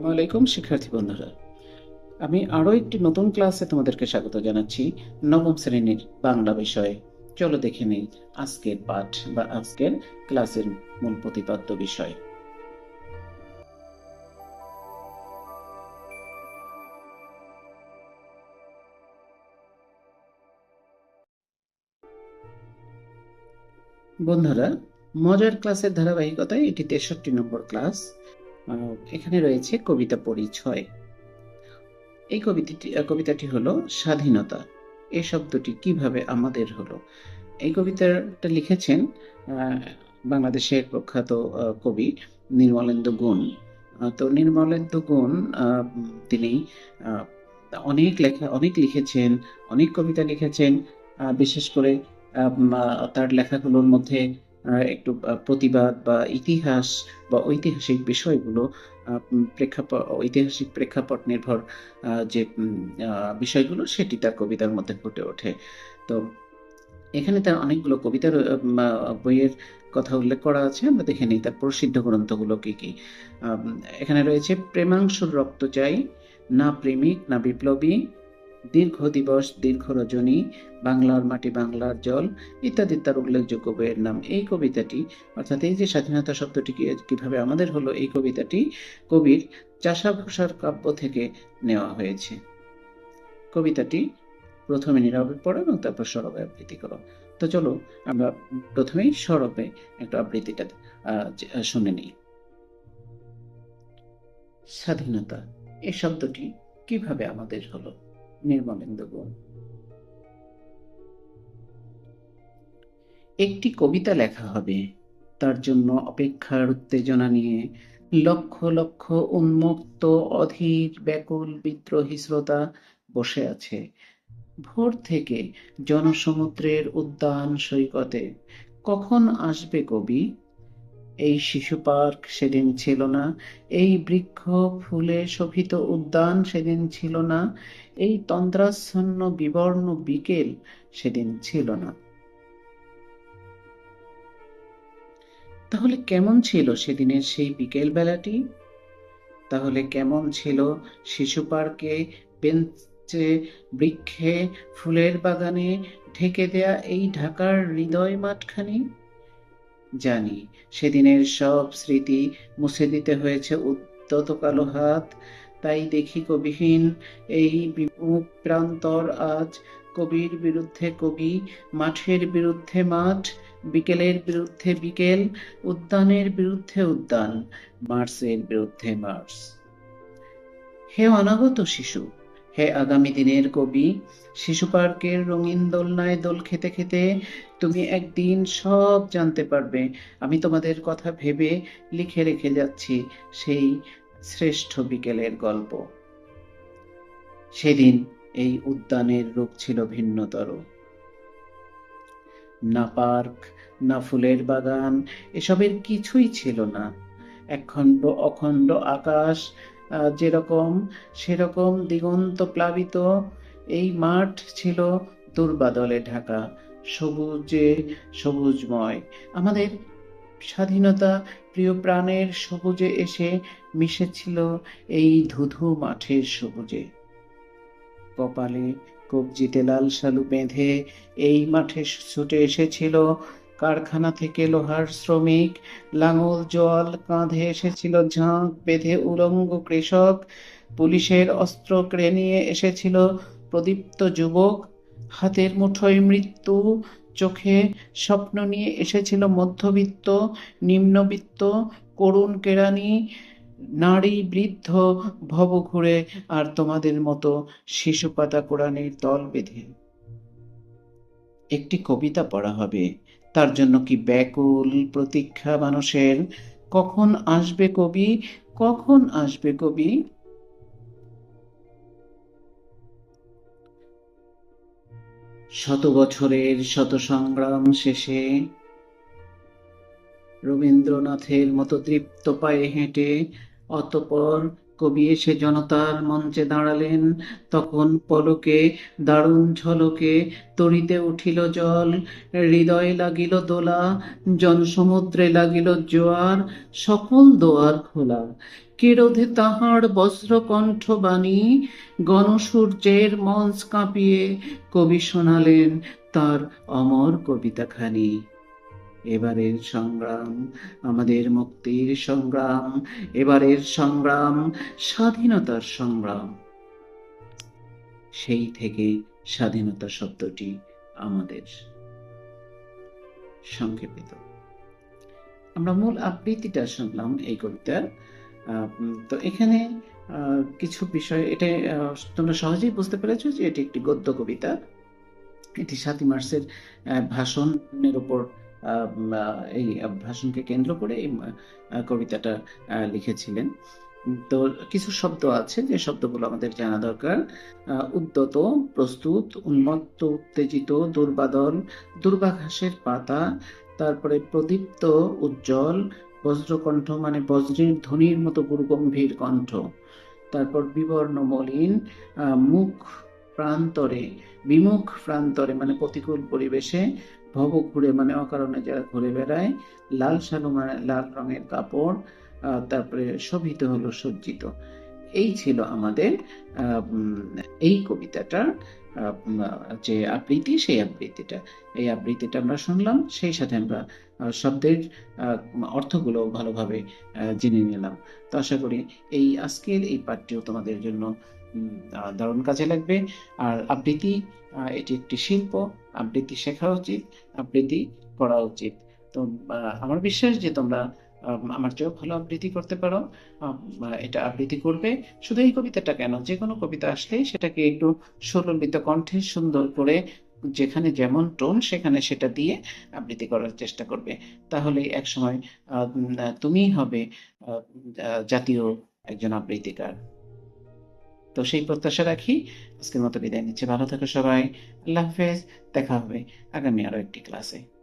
আসসালামু আলাইকুম, শিক্ষার্থী বন্ধুরা। আমি আরও একটি নতুন ক্লাসে তোমাদেরকে স্বাগত জানাচ্ছি নবম শ্রেণির বাংলা বিষয়ে। চলো দেখে নিই আজকের পাঠ বা আজকের ক্লাসের মূল প্রতিপাদ্য বিষয়। বন্ধুরা, মজার ক্লাসের ধারাবাহিকতায় এটি তেষট্টি নম্বর ক্লাস। এখানে রয়েছে কবিতা পরিচয়। এই কবিতাটি কবিতাটি হলো স্বাধীনতা। এই শব্দটি কীভাবে আমাদের হলো? এই কবিতাটা লিখেছেন বাংলাদেশের প্রখ্যাত কবি নির্মলেন্দু গুণ। তো নির্মলেন্দু গুণ তিনি অনেক লেখা, অনেক লিখেছেন, অনেক কবিতা লিখেছেন। বিশেষ করে তার লেখাগুলোর মধ্যে একটু প্রতিবাদ বা ইতিহাস বা ঐতিহাসিক বিষয়গুলো প্রেক্ষাপট ঐতিহাসিক প্রেক্ষাপট নির্ভর যে বিষয়গুলো সেটি তার কবিতার মধ্যে ফুটে ওঠে। তো এখানে তার অনেকগুলো কবিতার বইয়ের কথা উল্লেখ করা আছে। আমরা দেখে নিই তার প্রসিদ্ধ গ্রন্থগুলো কি কি। এখানে রয়েছে, প্রেমাংশুর রক্ত চাই, না প্রেমিক, না বিপ্লবী দীর্ঘ দিবস, দীর্ঘ রজনী, বাংলার মাটি, বাংলার জল ইত্যাদি তার উল্লেখযোগ্য বইয়ের নাম। এই কবিতাটি, অর্থাৎ এই যে স্বাধীনতা শব্দটি কীভাবে আমাদের হলো, এই কবিতাটি কবির চাষাভূষার কাব্য থেকে নেওয়া হয়েছে। কবিতাটি প্রথমে নীরবে পড়ো এবং তারপর সরবে আবৃত্তি করো। তো চলো, আমরা প্রথমেই সরবে একটু আবৃত্তিটা শুনে নিই। স্বাধীনতা এই শব্দটি কীভাবে আমাদের হলো? নির্মলেন্দু গুণ একটি কবিতা লেখা হবে। তার জন্য অপেক্ষার উত্তেজনা নিয়ে লক্ষ লক্ষ উন্মুক্ত, অধীর, ব্যাকুল, বিদ্রোহী শ্রোতা বসে আছে। ভোর থেকে জনসমুদ্রের উদ্যান সৈকতে। কখন আসবে কবি? এই শিশু পার্ক সেদিন ছিল না। এই বৃক্ষ, ফুলে শোভিত উদ্যান সেদিন ছিল না। এই তন্দ্রাচ্ছন্ন বিবর্ণ বিকেল সেদিন ছিল না। তাহলে কেমন ছিল সেদিনের সেই বিকেল বেলাটি তাহলে কেমন ছিল শিশু পার্কে বেঞ্চে, বৃক্ষে, ফুলের বাগানে ঢেকে দেয়া এই ঢাকার হৃদয় মাঠখানি? জানি। সেদিনের সব স্মৃতি মুছে দিতে হয়েছে উদ্যত কালো হাত। তাই দেখি কবিহীন এই বিমুখ প্রান্তর। আজ কবির বিরুদ্ধে কবি, মাঠের বিরুদ্ধে মাঠ, বিকেলের বিরুদ্ধে বিকেল, উদ্যানের বিরুদ্ধে উদ্যান, মার্সের বিরুদ্ধে মার্স। হে অনাগত শিশু, হে আগামী দিনের কবি, শিশু পার্কের রঙিন দোলনায় দোল খেতে খেতে তুমি একদিন সব জানতে পারবে। আমি তোমাদের কথা ভেবে লিখে রেখে যাচ্ছি সেই শ্রেষ্ঠ বিকেলের গল্প। সেদিন এই উদ্যানের রূপ ছিল ভিন্নতর। না পার্ক, না ফুলের বাগান, এসবের কিছুই ছিল না। একখণ্ড অখণ্ড আকাশ যেরকম, সেরকম দিগন্ত প্লাবিত, এই মাঠ ছিল দুর্বাদলে ঢাকা, সবুজে সবুজময়। আমাদের স্বাধীনতা প্রিয় প্রাণের সবুজে এসে মিশেছিল এই ধুধু মাঠের সবুজে। কপালে কবজিতে লাল সালু বেঁধে এই মাঠে ছুটে এসেছিল কারখানা থেকে লোহার শ্রমিক। লাঙল জল কাঁধে এসেছিল ঝাঁক বেঁধে উলঙ্গ কৃষক। পুলিশের অস্ত্র কেড়ে নিয়ে এসেছিল প্রদীপ্ত যুবক। হাতের মুঠোয় মৃত্যু, চোখে স্বপ্ন নিয়ে এসেছিল মধ্যবিত্ত, নিম্নবিত্ত, করুণ কেরানি, নারী বৃদ্ধ, ভব ঘুরে আর তোমাদের মতো শিশু পাতা কোরআনের দল বেঁধে। একটি কবিতা পড়া হবে। তার জন্য কি ব্যাকুল প্রতীক্ষা মানুষের? কখন আসবে কবি? কখন আসবে কবি? শত বছরের শত সংগ্রাম শেষে রবীন্দ্রনাথের মতো তৃপ্ত পায়ে হেঁটে অতপর কবি এসে জনতার মঞ্চে দাঁড়ালেন। তখন পলকে দারুণ ঝলকে তরিতে উঠিল জল। হৃদয়ে লাগিল দোলা, জনসমুদ্রে লাগিল জোয়ার, সকল দোয়ার খোলা। কেরোধে তাহার বজ্রকণ্ঠ বাণী? গণসূর্যের মঞ্চ কাঁপিয়ে কবি শোনালেন তার অমর কবিতাখানি। এবারের সংগ্রাম, আমাদের মুক্তির সংগ্রাম, এবারের সংগ্রাম, স্বাধীনতার সংগ্রাম। সেই থেকে স্বাধীনতা শব্দটি আমাদের সংক্ষেপিত। আমরা মূল আবৃত্তিটা শুনলাম এই কবিতার। তো এখানে কিছু বিষয়, এটা তোমরা সহজেই বুঝতে পেরেছ যে এটি একটি গদ্য কবিতা। এটি সাতই মার্চের ভাষণের উপর এই ভাষণকে কেন্দ্র করে এই কবিতাটা লিখেছিলেন। তো কিছু শব্দ আছে, যে শব্দগুলো আমাদের জানা দরকার। উদ্যত, প্রস্তুত, উন্মত্ত, উত্তেজিত, দুর্বাদল, দুর্বাঘাসের পাতা, তারপরে প্রদীপ্ত, উজ্জ্বল, বজ্রকণ্ঠ মানে বজ্রের ধ্বনির মতো গুরুগম্ভীর কণ্ঠ। তারপর বিবর্ণ মলিন মুখ প্রান্তরে, বিমুখ প্রান্তরে মানে প্রতিকূল পরিবেশে ভব ঘুরে মানে অকারণে যারা ঘুরে বেড়ায়, লাল সালু মানে লাল রঙের কাপড় তারপরে শোভিত হলো সজ্জিত। এই ছিল আমাদের এই কবিতাটার যে আবৃত্তি, সেই আবৃত্তিটা। এই আবৃত্তিটা আমরা শুনলাম, সেই সাথে আমরা শব্দের অর্থগুলো ভালোভাবে জেনে নিলাম। তো আশা করি এই আজকের এই পাঠটিও তোমাদের জন্য দারুণ কাজে লাগবে। আর আবৃত্তি এটি একটি শিল্প, আবৃত্তি শেখা উচিত, আবৃত্তি করা উচিত। তো আমার বিশ্বাস যে তোমরা আমার চেয়েও ভালো আবৃত্তি করতে পারো। এটা আবৃত্তি করবে। শুধু এই কবিতাটা কেন? যে কোনো কবিতা আসলেই সেটাকে একটু সুললিত কণ্ঠে সুন্দর করে যেখানে যেমন টোন, সেখানে সেটা দিয়ে আবৃত্তি করার চেষ্টা করবে। তাহলে একসময় তুমিই হবে জাতীয় একজন আবৃত্তিকার। তো সেই প্রত্যাশা রাখি। আজকের মতো বিদায় নিচ্ছে। ভালো থাকো সবাই। আল্লাহ হাফেজ। দেখা হবে আগামী আরও একটি ক্লাসে।